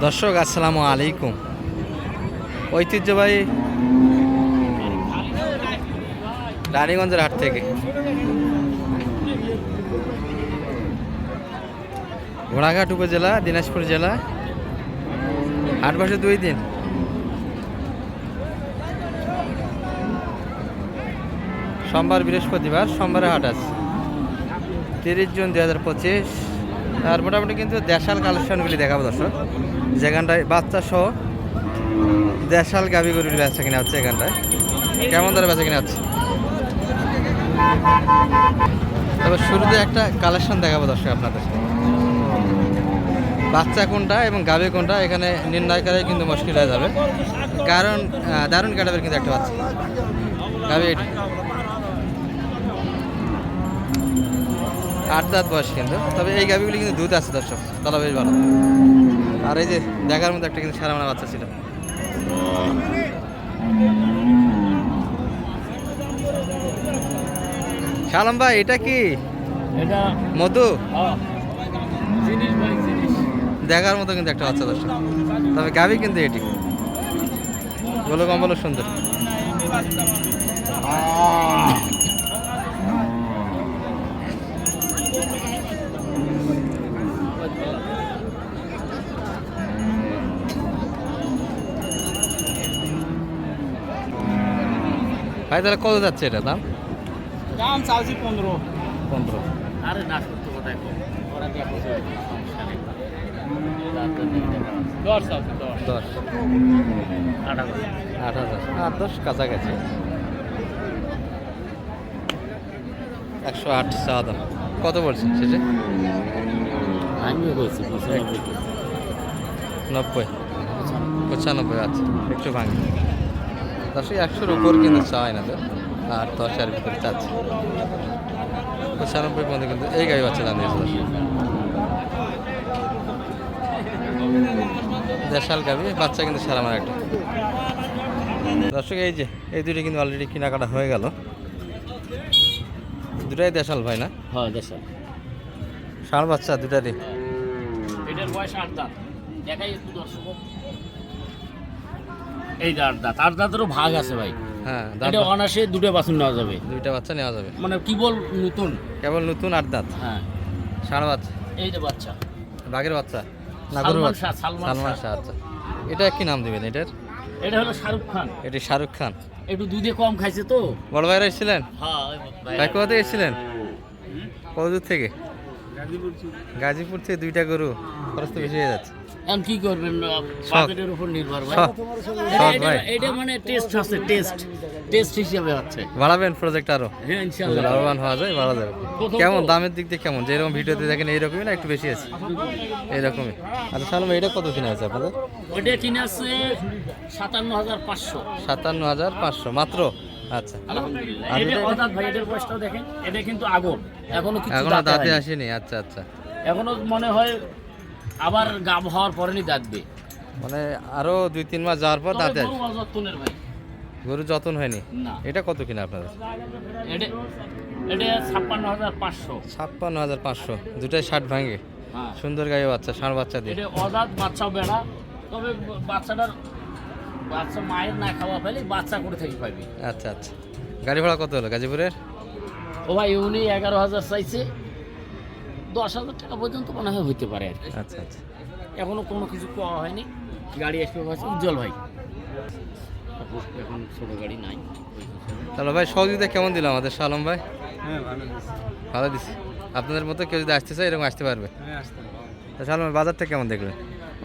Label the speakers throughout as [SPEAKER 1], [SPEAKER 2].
[SPEAKER 1] দর্শক, আসসালামু আলাইকুম। ঐতিহ্যবাহী রানীগঞ্জের হাট থেকে। ঘোড়াঘাট উপজেলা, দিনাজপুর জেলা। হাট বসে দুই দিন। সোমবার বৃহস্পতিবার, সোমবারে হাট আছে। তিরিশ জুন দুই হাজার পঁচিশ। আর মোটামুটি কিন্তু দেশাল কালেকশনগুলি দেখাবো দর্শক। যেখানটায় বাচ্চা সহ দেশাল গাভি গরুর বেচা কিনা হচ্ছে এখানটায়। কেমন ধরে বেচা কিনা হচ্ছে? তবে শুরুতে একটা কালেকশন দেখাবো দর্শক আপনাদের। বাচ্চা কোনটা এবং গাভি কোনটা এখানে নির্ণয় করাই কিন্তু মুশকিল হয়ে যাবে। কারণ দারুণ কাটাবের কিন্তু একটা বাচ্চা। গাভি আট দাঁত বয়স কিন্তু তবে এই গাভিগুলি কিন্তু দুধ আছে দর্শক তাহলে বেশ ভালো। আর এই যে দেখার মতো একটা কিন্তু সারা মানা বাচ্চা ছিল। শালম ভাই এটা কি? মধু?
[SPEAKER 2] হ্যাঁ,
[SPEAKER 1] দেখার মতো কিন্তু একটা বাচ্চা দর্শক তবে গাভি কিন্তু এটি। বলো কম বলো সুন্দর ভাই তাহলে কত যাচ্ছে এটা দাম?
[SPEAKER 2] দাম চালছি পনেরো।
[SPEAKER 1] পনেরো।
[SPEAKER 2] আরে না সত্য দশ দশ। আট হাজার।
[SPEAKER 1] আট হাজার। আট দশ কাছাকাছি। একশো আট দাম। কত বলছেন শেষে?
[SPEAKER 2] আমিও বলছি পঁচানব্বই।
[SPEAKER 1] নব্বই। পঁচানব্বই আচ্ছা একটু ভাঙি। দশ একশোর উপর কিন্তু চাওয়াই না তো আট দশ আর ভিতরে চাচ্ছে। পঁচানব্বই পর্যন্ত কিন্তু এই গাড়ি বাচ্চা দিয়েছে দেশাল গাবি বাচ্চা কিন্তু সারা মার একটা। দর্শক এই যে এই দুটি কিন্তু অলরেডি কেনাকাটা হয়ে গেল। দুটাই দেশাল ভাই না?
[SPEAKER 2] হ্যাঁ দেশাল।
[SPEAKER 1] ষাঁড় বাচ্চা দুটারই।
[SPEAKER 2] এটার বয়স আট দাঁত। দেখাই একটু দর্শক। এই আট দাঁত। আট দাঁতেরও ভাগ আছে ভাই।
[SPEAKER 1] হ্যাঁ
[SPEAKER 2] এটা অনাসে দুটো বাছুর নেওয়া যাবে।
[SPEAKER 1] দুইটা বাচ্চা নেওয়া যাবে।
[SPEAKER 2] মানে কি বল নতুন?
[SPEAKER 1] কেবল নতুন আট দাঁত।
[SPEAKER 2] হ্যাঁ।
[SPEAKER 1] ষাঁড় বাচ্চা।
[SPEAKER 2] এই বাচ্চা।
[SPEAKER 1] বাঘের বাচ্চা। না গরুর বাচ্চা।
[SPEAKER 2] সালমান শাহ।
[SPEAKER 1] আচ্ছা। এটা কি নাম দেবেন এটার?
[SPEAKER 2] এটা হলো শাহরুখ খান।
[SPEAKER 1] এটি শাহরুখ খান।
[SPEAKER 2] একটু দুধে কম খাইছে তো।
[SPEAKER 1] বড় ভাইরা এসেছিলেন?
[SPEAKER 2] হ্যাঁ
[SPEAKER 1] ভাই। কোথা থেকে এসেছিলেন? কত দূর থেকে? গাজীপুর থেকে দুইটা গরু খরচ তো বেশি হয়ে যাচ্ছে।
[SPEAKER 2] এখন কি করবেন? বাজেটের উপর নির্ভর ভাই। এটা- মানে টেস্ট আছে টেস্ট টেস্ট হিসেবে হচ্ছে
[SPEAKER 1] বাড়াবেন প্রজেক্ট আরও?
[SPEAKER 2] হ্যাঁ ইনশাআল্লাহ
[SPEAKER 1] লাভবান হওয়া যায় বাড়া যাবে। কেমন দামের দিক দিয়ে কেমন? যেরকম ভিডিওতে দেখেন এইরকমই না একটু বেশি আছে? এইরকমই। আচ্ছা সালমা এটা কত কিনা হয়েছে আপনাদের?
[SPEAKER 2] ওটা কিনে আছে সাতান্ন হাজার পাঁচশো।
[SPEAKER 1] সাতান্ন হাজার পাঁচশো। মাত্র? আচ্ছা।
[SPEAKER 2] আলহামদুলিল্লাহ। ভাই দেখেন কিন্তু আগর এখনও কিছু
[SPEAKER 1] এখনও
[SPEAKER 2] দাঁতে
[SPEAKER 1] আসেনি আচ্ছা আচ্ছা।
[SPEAKER 2] এখনও মনে হয় আবার গাব হওয়ার পরেই দাঁতবে
[SPEAKER 1] মানে আরও দুই তিন মাস যাওয়ার পর দাঁতে আসবে
[SPEAKER 2] গরু অযত্নের ভাই।
[SPEAKER 1] গরু যত্ন হয়নি? এটা কত কিনা
[SPEAKER 2] এটা ছাপ্পান্ন হাজার পাঁচশো।
[SPEAKER 1] দুটাই ষাট ভাঙে।
[SPEAKER 2] হ্যাঁ।
[SPEAKER 1] সুন্দর গায়ে বাচ্চা ষাঁড় বাচ্চা দিয়ে।
[SPEAKER 2] অদাত বেড়া তবে বাচ্চাটার বাচ্চা মায়ের না খাওয়া ফেলে বাচ্চা করে থেকে পাবি?
[SPEAKER 1] আচ্ছা আচ্ছা। গাড়ি ভাড়া কত হলো গাজীপুরের?
[SPEAKER 2] ও ভাই উনি এগারো হাজার চাইছে। দশ হাজার টাকা পর্যন্ত মনে হয় হইতে পারে আর কি।
[SPEAKER 1] আচ্ছা আচ্ছা।
[SPEAKER 2] এখনও কোনো কিছু পাওয়া হয়নি। গাড়ি আসবে হয়েছে উজ্জ্বল ভাই। এখন ছোট গাড়ি নাই।
[SPEAKER 1] তাহলে ভাই সহযোগিতা কেমন দিল আমাদের শালম ভাই? ভালো দিছি। আপনাদের মতো কেউ যদি আসতে চায় এরকম আসতে পারবে। তা শালম ভাই, বাজারটা কেমন দেখলেন?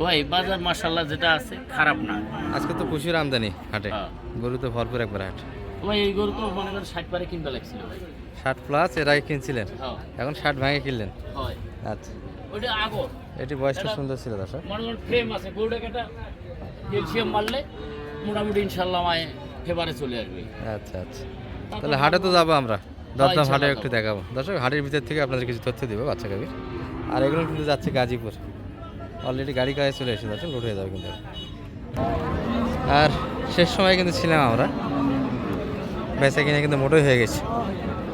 [SPEAKER 2] ভাই বাজার মার্শাল্লাহ যেটা আছে খারাপ না।
[SPEAKER 1] আজকে তো প্রচুর আমদানি হাটে।
[SPEAKER 2] হ্যাঁ।
[SPEAKER 1] গরু তো ভরপুর একবার হাট।
[SPEAKER 2] ভাই এই গরু তো মনে করেন ষাট পারে কিনতে লাগছিল ভাই।
[SPEAKER 1] ষাট প্লাস এর আগে কিনছিলেন?
[SPEAKER 2] হ্যাঁ।
[SPEAKER 1] এখন ষাট ভাঙে কিনলেন?
[SPEAKER 2] হয়।
[SPEAKER 1] আচ্ছা।
[SPEAKER 2] ওইটা আগর।
[SPEAKER 1] এটি বয়সটা সুন্দর ছিল দর্শক।
[SPEAKER 2] মনে করেন ফ্রেম আছে গরুটাকে একটা ক্যালসিয়াম মারলে মোটামুটি ইনশাল্লাহ আমায় ফেভারে চলে আসবে।
[SPEAKER 1] আচ্ছা আচ্ছা। তাহলে হাটে তো যাব আমরা। দরদাম
[SPEAKER 2] হ্যাঁ, ইনশাল্লাহ
[SPEAKER 1] হাটে একটু দেখাবো। দর্শক হাটের ভিতর থেকে আপনাদের কিছু তথ্য দিব বাচ্চা কবির আর এগুলো কিন্তু যাচ্ছে গাজীপুর। অলরেডি গাড়ি কাজে চলে এসেছে দর্শক লোড হয়ে যাবে কিন্তু। আর শেষ সময় কিন্তু ছিলাম আমরা। বেচা কিনে কিন্তু মোটোই হয়ে গেছে।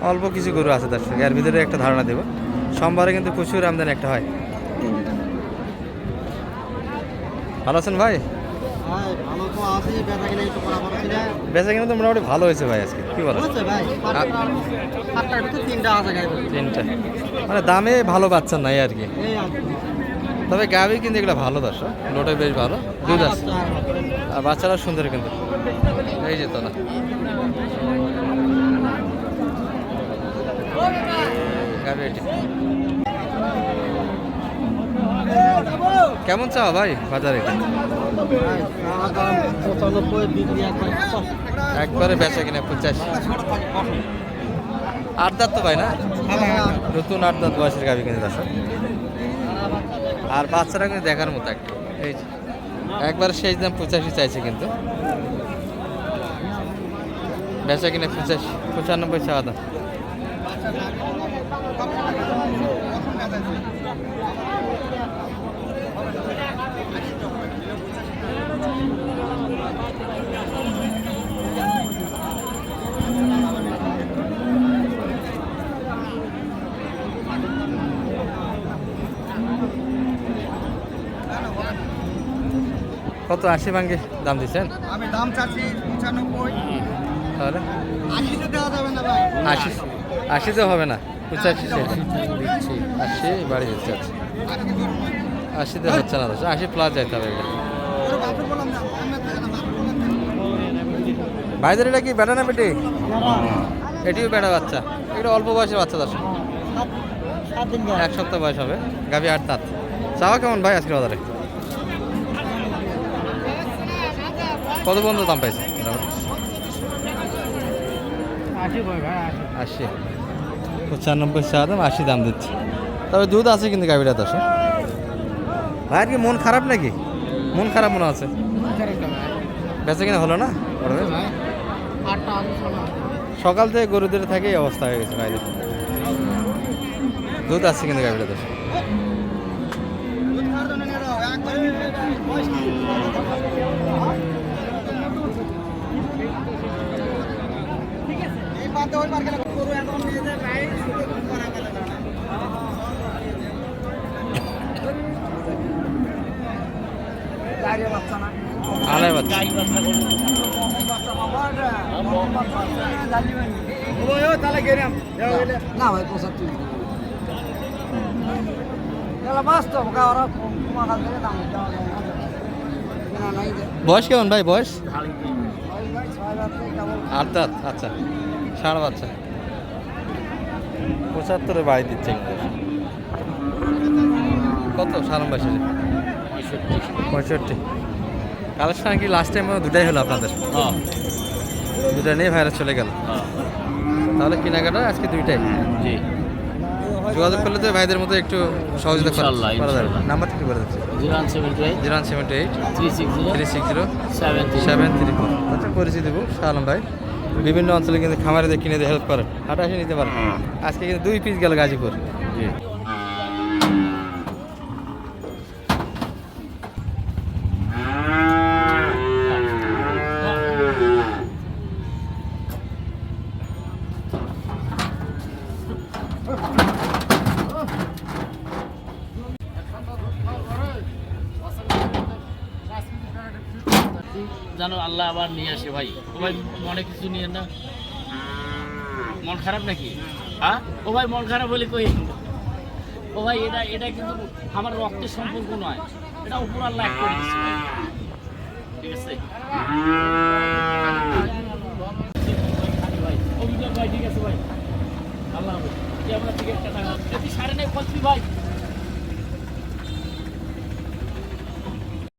[SPEAKER 1] অল্প কিছু গরু আছে দর্শক এর ভিতরে একটা ধারণা দেবো। সোমবারে কিন্তু প্রচুর আমদানি একটা হয়। ভালো আছেন ভাই?
[SPEAKER 3] বেচা কিনা
[SPEAKER 1] তো মোটামুটি ভালো হয়েছে ভাই আজকে। কি বলো
[SPEAKER 3] তিনটা
[SPEAKER 1] মানে দামে ভালো পাচ্ছেন নাই আর কি। তবে গাবি কিন্তু এগুলো ভালো দর্শক। লোটে বেশ ভালো। দুধ আছে।
[SPEAKER 3] আর-
[SPEAKER 1] বাচ্চারা সুন্দর কিন্তু। এই যে তোলা গাবি। কেমন চাও ভাই বাজারে
[SPEAKER 3] একবার
[SPEAKER 1] বেচা কিনা পঁচাশি আট দাঁত তো ভাই না? নতুন আট দাঁত বয়সের গাবি কিনে দর্শক। আর বাচ্চারা কিন্তু দেখার মতো একটা। এই একবার শেষ দাম পঁচাশি চাইছে কিন্তু। বেচা কিনে পঁচাশি, পঁচানব্বই চাওয়া দাম। কত আশি ভাঙ্গে দাম দিচ্ছেন?
[SPEAKER 3] আমি দাম চাচ্ছি পঁচানব্বই।
[SPEAKER 1] তাহলে?
[SPEAKER 3] আশিতে দেওয়া যাবে না ভাই।
[SPEAKER 1] আশি আশি তো হবে না। পঁচাশি শেষ আশি বাড়ি দিচ্ছে আচ্ছা। আশিতে হচ্ছে না দশ আশি প্লাস যাইতে হবে এটা ভাইদের এটা কি বেটা না বেটি? এটিও বেটা বাচ্চা। এটা অল্প বয়সের বাচ্চা দশ। এক সপ্তাহ বয়স হবে। গাভি আট দাঁত চাওয়া কেমন ভাই আজকের বাজারে? কত পর্যন্ত দাম পাইছে?
[SPEAKER 3] আশি ভাই ভাই
[SPEAKER 1] পঁচানব্বই চা দাম আশি দাম দিচ্ছে। তবে দুধ আছে কিন্তু গাভিটা দশ ভাইয়ের কি মন খারাপ নাকি? মন খারাপ মনে আছে বেঁচে কিনা হলো না? ভাই? সকাল। থেকে গরুদের থাকে এই অবস্থা হয়ে গেছে বাইরে দুধ আছে কিন্তু গাভিটা দশ আলাই বাচ্চা।
[SPEAKER 3] না ভাই পঁচাত্তর
[SPEAKER 1] বয়স কেমন ভাই বয়স? আট আচ্ছা। ষাঁড় বাচ্চা পঁচাত্তরে বাড়ি দিচ্ছে কত? সারাম বাসে
[SPEAKER 2] পঁয়ষট্টি।
[SPEAKER 1] কালেকশন কি লাস্ট টাইম দুটাই হলো আপনাদের?
[SPEAKER 2] হ্যাঁ,
[SPEAKER 1] দুটা নিয়ে ভাইরাস চলে গেল।
[SPEAKER 2] হ্যাঁ,
[SPEAKER 1] তাহলে কেনাকাটা আজকে দুইটাই?
[SPEAKER 2] জি।
[SPEAKER 1] যোগাযোগ করলে তো ভাইদের মতো একটু সহযোগিতা করা যাবে। নাম্বারটা কি করে দিচ্ছে।
[SPEAKER 2] Zero one seventy eight
[SPEAKER 1] zero one seventy eight
[SPEAKER 2] three six zero
[SPEAKER 1] three six zero
[SPEAKER 2] seven
[SPEAKER 1] seven three four আচ্ছা পরিচিত দেবো শাহ আলম ভাই। বিভিন্ন অঞ্চলে কিন্তু খামারে কিনে দিয়ে হেল্প করে। হাঁটা এসে নিতে পারে। আজকে কিন্তু দুই পিস গেল গাজীপুর।
[SPEAKER 2] জি। জানো আল্লাহ আবার নিয়ে আসে ভাই। ও ভাই মনে কিছু নিয়ে না? মন খারাপ নাকি? হ্যাঁ? ও ভাই মন খারাপ হলে কই? ও ভাই এটা এটা কিন্তু আমার রক্তের সম্পর্ক নয়। এটা উপর আল্লাহ করে ঠিক আছে? ভাই, ঠিক আছে ভাই। আল্লাহ আমরা টিকিটটা টাকা? সাড়ে নেই ভাই।